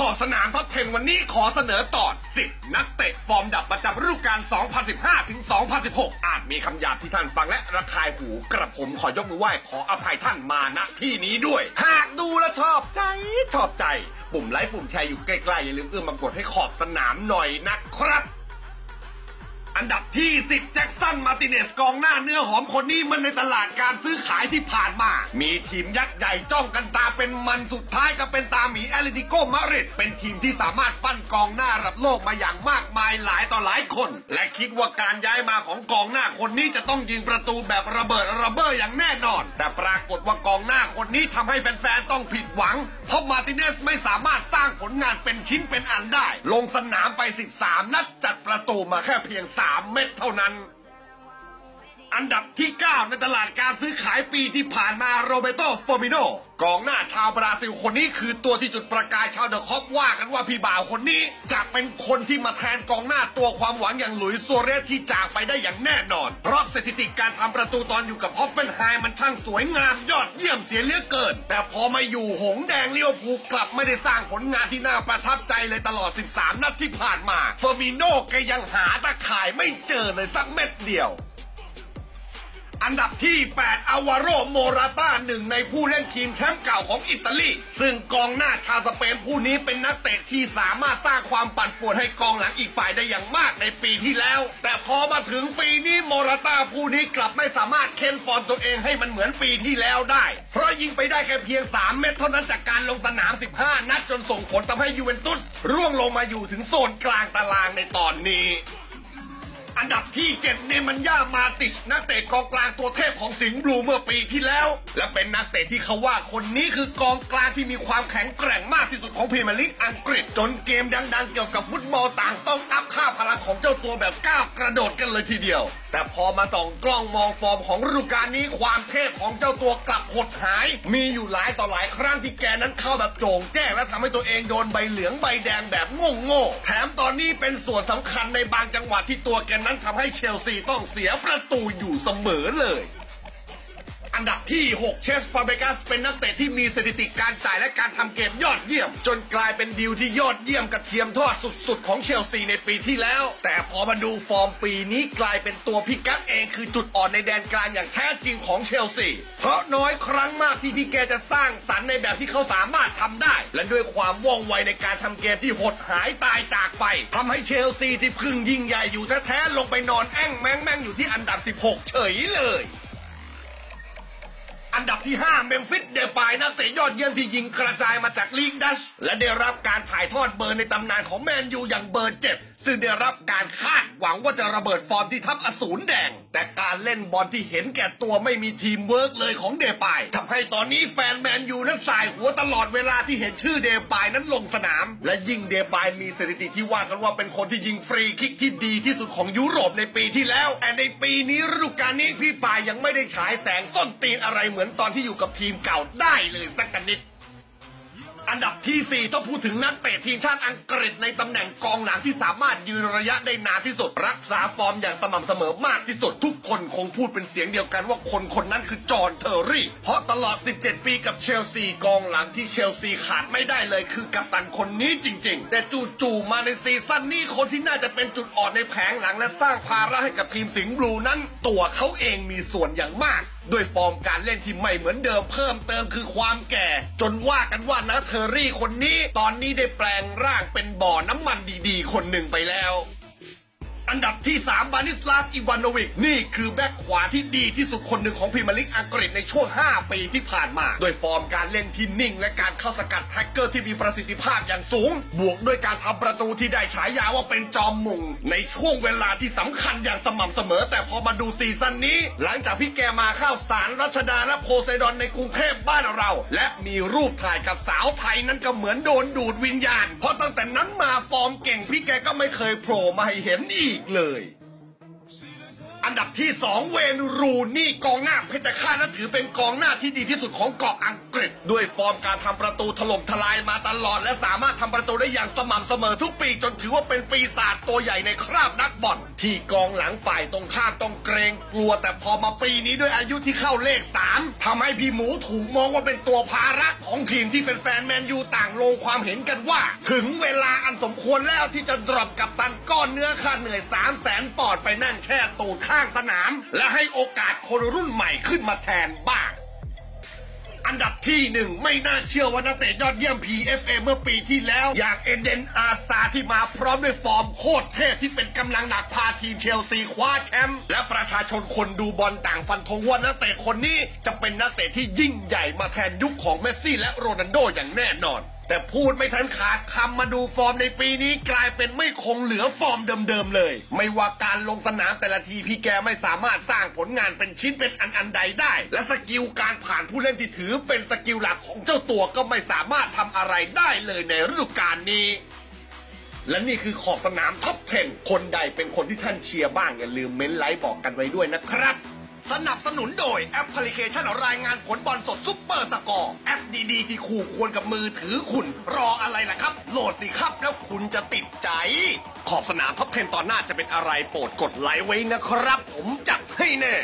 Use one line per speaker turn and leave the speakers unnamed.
ขอบสนามท็อป 10 วันนี้ขอเสนอตอน 10 นักเตะฟอร์มดับประจำฤดูกาล 2015 ถึง 2016 อาจมีคำหยาบที่ท่านฟังและระคายหูกระผมขอยกมือไหว้ขออภัยท่านมาณที่นี้ด้วย หากดูและชอบใจ ชอบใจ ปุ่มไลค์ปุ่มแชร์อยู่ใกล้ๆอย่าลืมเอื้อมมากดให้ขอบสนามหน่อยนะครับ อันดับที่ 10 แจ็คสันมาติเนสกองหน้าเนื้อหอมคนนี้มันในตลาดการซื้อขายที่ผ่านมา มีทีมยักษ์ใหญ่จ้องกันตาเป็นมันสุดท้ายก็เป็นตาหมีแอตเลติโกมาดริดเป็นทีมที่สามารถฟันกองหน้าระดับโลกมาอย่างมากมายหลายต่อหลายคน และคิดว่าการย้ายมาของกองหน้าคนนี้จะต้องยิงประตูแบบระเบิดระเบ้ออย่างแน่นอน แต่ปรากฏว่ากองหน้าคนนี้ทำให้แฟนๆต้องผิดหวัง เพราะมาติเนสไม่สามารถสร้างผลงานเป็นชิ้นเป็นอันได้ ลงสนามไป 13 นัดจัดประตูมาแค่เพียง3เม็ดเท่านั้น อันดับที่ 9 ในตลาดการซื้อขายปีที่ผ่านมาโรเบโตฟอร์มิโนกองหน้าชาวบราซิลคนนี้คือตัวที่จุดประกายชาวเดอะคอปว่ากันว่าพี่บ่าวคนนี้ จะเป็นคนที่มาแทนกองหน้าตัวความหวังอย่างหลุยส์โซเรสที่จากไปได้อย่างแน่นอน เพราะสถิติการทำประตูตอนอยู่กับฮอฟเฟนไฮมันช่างสวยงามยอดเยี่ยมเสียเหลือเกิน แต่พอมาอยู่หงแดงเลี้ยวภูกลับไม่ได้สร้างผลงานที่น่าประทับใจเลยตลอด 13 นัดที่ผ่านมาเฟอร์มิโน่ก็ยังหาตะข่ายไม่เจอเลยสักเม็ดเดียว อันดับที่ 8 อาวาโรโมราต้าหนึ่งในผู้เล่นทีมแชมป์เก่าของอิตาลี ซึ่งกองหน้าชาวสเปนผู้นี้เป็นนักเตะที่สามารถสร้างความปั่นป่วนให้กองหลังอีกฝ่ายได้อย่างมากในปีที่แล้ว แต่พอมาถึงปีนี้โมราต้าผู้นี้กลับไม่สามารถเค้นฟอร์มตัวเองให้มันเหมือนปีที่แล้วได้ เพราะยิงไปได้แค่เพียง 3 เม็ดเท่านั้นจากการลงสนาม 15 นัดจนส่งผลทำให้ยูเวนตุสร่วงลงมาอยู่ถึงโซนกลางตารางในตอนนี้ อันดับที่ 7 เนมันย่ามาติชนักเตะกองกลางตัวเทพของสิงห์บลูเมื่อปีที่แล้ว และเป็นนักเตะที่เขาว่าคนนี้คือกองกลางที่มีความแข็งแกร่งมากที่สุดของพรีเมียร์ลีกอังกฤษ จนเกมดังๆ เกี่ยวกับฟุตบอลต่างต้องอัพค่าพลังของเจ้าตัวแบบก้าวกระโดดกันเลยทีเดียว แต่พอมาส่องกล้องมองฟอร์มของฤดูกาลนี้ความเทพของเจ้าตัวกลับหดหาย มีอยู่หลายต่อหลายครั้งที่แกนั้นเข้าแบบโจงแจ้งและทำให้ตัวเองโดนใบเหลืองใบแดงแบบงงโง่แถมตอนนี้เป็นส่วนสำคัญในบางจังหวะที่ตัวแกนั้นทำให้เชลซีต้องเสียประตูอยู่เสมอเลย อันดับที่ 6 เชสฟาเบกัสเป็นนักเตะที่มีสถิติการจ่ายและการทำเกมยอดเยี่ยม จนกลายเป็นดีลที่ยอดเยี่ยมกระเทียมทอดสุดๆ ของเชลซีในปีที่แล้ว แต่พอมาดูฟอร์มปีนี้กลายเป็นตัวพิกัดเองคือจุดอ่อนในแดนกลางอย่างแท้จริงของเชลซีเพราะน้อยครั้งมากที่พี่แกจะสร้างสรรค์ในแบบที่เขาสามารถทำได้ และด้วยความว่องไวในการทำเกมที่หดหายตายจากไปทำให้เชลซีที่พึ่งยิ่งใหญ่อยู่แท้ๆลงไปนอนแอ่งแมงแม่งอยู่ที่อันดับ 16 เฉยเลย อันดับที่ 5 เมมฟิสเดปายนักเตะยอดเยี่ยมที่ยิงกระจายมาจากลีกดัชและได้รับการถ่ายทอดเบอร์ในตำนานของแมนยูอย่างเบอร์เจ็ด ซึ่งได้รับการคาดหวังว่าจะระเบิดฟอร์มที่ทัพอสูรแดง แต่การเล่นบอลที่เห็นแก่ตัวไม่มีทีมเวิร์กเลยของเดปายทำให้ตอนนี้แฟนแมนยูนั้นสายหัวตลอดเวลาที่เห็นชื่อเดปายนั้นลงสนาม และยิ่งเดปายมีสถิติที่ว่ากันว่าเป็นคนที่ยิงฟรีคิกที่ดีที่สุดของยุโรปในปีที่แล้วแต่ในปีนี้ฤดูกาลนี้พี่ปายยังไม่ได้ฉายแสงส้นตีนอะไรเหมือนตอนที่อยู่กับทีมเก่าได้เลยสักกนิด อันดับทีสี่ 4 ต้องพูดถึงนักเตะทีมชาติอังกฤษในตำแหน่งกองหลังที่สามารถยืนระยะได้นานที่สุด รักษาฟอร์มอย่างสม่ำเสมอมากที่สุด ทุกคนคงพูดเป็นเสียงเดียวกันว่าคนคนนั้นคือจอห์นเทอร์รี่ เพราะตลอด 17 ปีกับเชลซีกองหลังที่เชลซีขาดไม่ได้เลยคือกัปตันคนนี้จริง ๆ แต่จู่ๆมาในซีซั่นนี้คนที่น่าจะเป็นจุดอ่อนในแผงหลังและสร้างภาระให้กับทีมสิงห์บลูนั้น ตัวเขาเองมีส่วนอย่างมาก ด้วยฟอร์มการเล่นที่ไม่เหมือนเดิมเพิ่มเติมคือความแก่ จนว่ากันว่านะเเทอรี่คนนี้ ตอนนี้ได้แปลงร่างเป็นบ่อน้ำมันดีๆ คนหนึ่งไปแล้ว อันดับที่ 3 บานิสลาฟอิวานโนวิก นี่คือแบ็คขวาที่ดีที่สุดคนหนึ่งของพรีเมียร์ลีกอังกฤษในช่วง 5 ปีที่ผ่านมา โดยฟอร์มการเล่นที่นิ่ง และการเข้าสกัดแท็กเกอร์ที่มีประสิทธิภาพอย่างสูง บวกด้วยการทำประตูที่ได้ฉายาว่าเป็นจอมมุง ในช่วงเวลาที่สำคัญอย่างสม่ำเสมอ แต่พอมาดูซีซั่นนี้ หลังจากพี่แกมาเข้าสารรัชดาและโพไซดอนในกรุงเทพบ้านเรา และมีรูปถ่ายกับสาวไทยนั้นก็เหมือนโดนดูดวิญญาณ เพราะตั้งแต่นั้นมาฟอร์มเก่งพี่แกก็ไม่เคยโผล่มาให้เห็นอีกเลย อันดับที่ 2 เวนรูนี่กองหน้าเพชรฆาตและถือเป็นกองหน้าที่ดีที่สุดของเกาะอังกฤษ ด้วยฟอร์มการทำประตูถล่มทลายมาตลอด และสามารถทำประตูได้อย่างสม่ำเสมอทุกปีจนถือว่าเป็นปีศาจตัวใหญ่ในคราบนักบอลที่กองหลังฝ่ายตรงข้ามต้องเกรงกลัว แต่พอมาปีนี้ด้วยอายุที่เข้าเลข 3ทำให้พี่หมูถูกมองว่าเป็นตัวภาระของทีมที่เป็นแฟนๆแมนยูต่างลงความเห็นกันว่า ถึงเวลาอันสมควรแล้วที่จะดรอปกับตันก้อนเนื้อค่าเหนื่อย3 0 0แสนปอนด์ไปนั่งแช่ตูดข้างสนาม และให้โอกาสคนรุ่นใหม่ขึ้นมาแทนบ้าง อันดับที่หนึ่งไม่น่าเชื่อว่านักเตะยอดเยี่ยม PFA เมื่อปีที่แล้ว อย่างเอเดนอาซาที่มาพร้อมด้วยฟอร์มโคตรเทพที่เป็นกำลังหนักพาทีมเชลซีคว้าแชมป์และประชาชนคนดูบอลต่างฟันธงว่านักเตะคนนี้จะเป็นนักเตะที่ยิ่งใหญ่มาแทนยุคของเมสซี่และโรนัลโดอย่างแน่นอน แต่พูดไม่ทันขาดคำมาดูฟอร์มในปีนี้กลายเป็นไม่คงเหลือฟอร์มเดิมๆเลย ไม่ว่าการลงสนามแต่ละทีพี่แกไม่สามารถสร้างผลงานเป็นชิ้นเป็นอันอันใดได้ และสกิลการผ่านผู้เล่นที่ถือเป็นสกิลหลักของเจ้าตัวก็ไม่สามารถทำอะไรได้เลยในฤดูกาลนี้และนี่คือขอบสนามท็อป 10 คนใดเป็นคนที่ท่านเชียร์บ้างอย่าลืมเม้นไลค์บอกกันไว้ด้วยนะครับ สนับสนุนโดยแอปพลิเคชันรายงานผลบอลสดซุปเปอร์สกอร์ แอปดีๆ ที่คู่ควรกับมือถือคุณ รออะไรล่ะครับ โหลดสิครับแล้วคุณจะติดใจ ขอบสนามท็อปเทนตอนหน้าจะเป็นอะไรโปรดกดไลค์ไว้นะครับ ผมจัดให้แน่